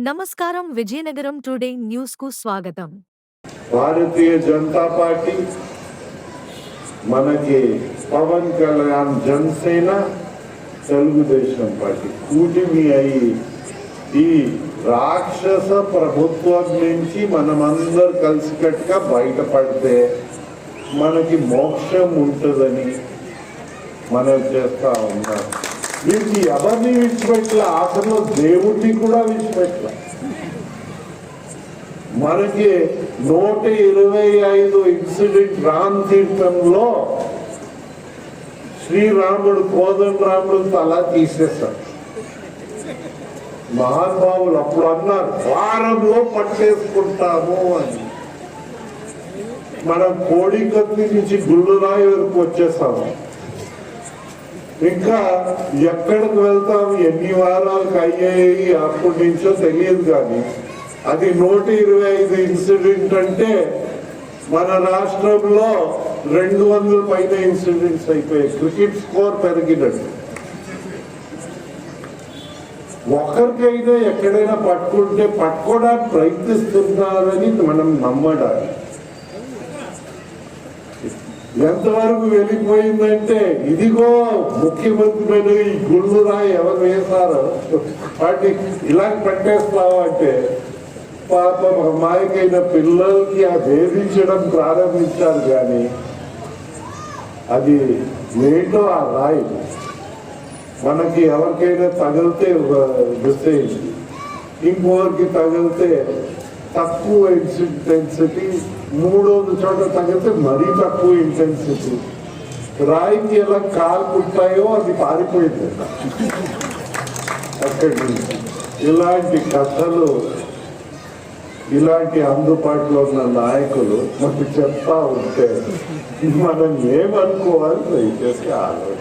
నమస్కారం విజయనగరం టుడే న్యూస్కు స్వాగతం. భారతీయ జనతా పార్టీ మనకి పవన్ కళ్యాణ్ జనసేన తెలుగుదేశం పార్టీ కూటమి అయి ఈ రాక్షస ప్రభుత్వం నుంచి మనమందరు కలిసికట్టుగా బయటపడితే మనకి మోక్షం ఉంటుందని మనం చేస్తా ఉన్నాం వీరికి ఎవరిని విడిచిపెట్టలే ఆఖరిలో దేవుడిని కూడా విడిచిపెట్టలే మనకి నూట ఇరవై ఐదు ఇన్సిడెంట్ రామ్ తీర్థంలో శ్రీరాముడు కోదం రాముడు తల తీసేశాడు మహానుభావులు అప్పుడు అన్నారు వారంలో పట్టేసుకుంటాము అని. మనం కోడి కత్తి నుంచి గుళ్ళురాయి వరకు వచ్చేసాము. ఇంకా ఎక్కడికి వెళ్తాం ఎన్ని వారాలకు అయ్యాయి? అప్పటి నుంచో తెలియదు కానీ అది నూట ఇరవై ఐదు ఇన్సిడెంట్ అంటే మన రాష్ట్రంలో రెండు వందల పైన ఇన్సిడెంట్స్ అయిపోయాయి. క్రికెట్ స్కోర్ పెరిగినట్టు ఒకరికైనా ఎక్కడైనా పట్టుకుంటే పట్టుకోవడానికి ప్రయత్నిస్తున్నారని మనం నమ్మడాలి. ఎంతవరకు వెళ్ళిపోయిందంటే ఇదిగో ముఖ్యమంత్రి ఈ గుళ్ళు రాయి ఎవరు వేశారో. వాటి ఇలా పెట్టేస్తావు అంటే పాప అమాయకైన పిల్లలకి ఆ వేధించడం ప్రారంభించారు కానీ అది ఏంటో ఆ రాయి. మనకి ఎవరికైనా తగిలితే విసేయండి ఇంకొకరికి తగిలితే తక్కువ ఇంటెన్సిటీ మూడోది చోట తగ్గితే మరీ తక్కువ ఇంటెన్సిటీ రాయికి ఎలా కాలుకుంటాయో అది పారిపోయింది. అక్కడి నుంచి ఇలాంటి కథలు ఇలాంటి అందుబాటులో ఉన్న నాయకులు మనకు చెప్తా ఉంటే మనం ఏమనుకోవాలి? దయచేసి ఆలోచన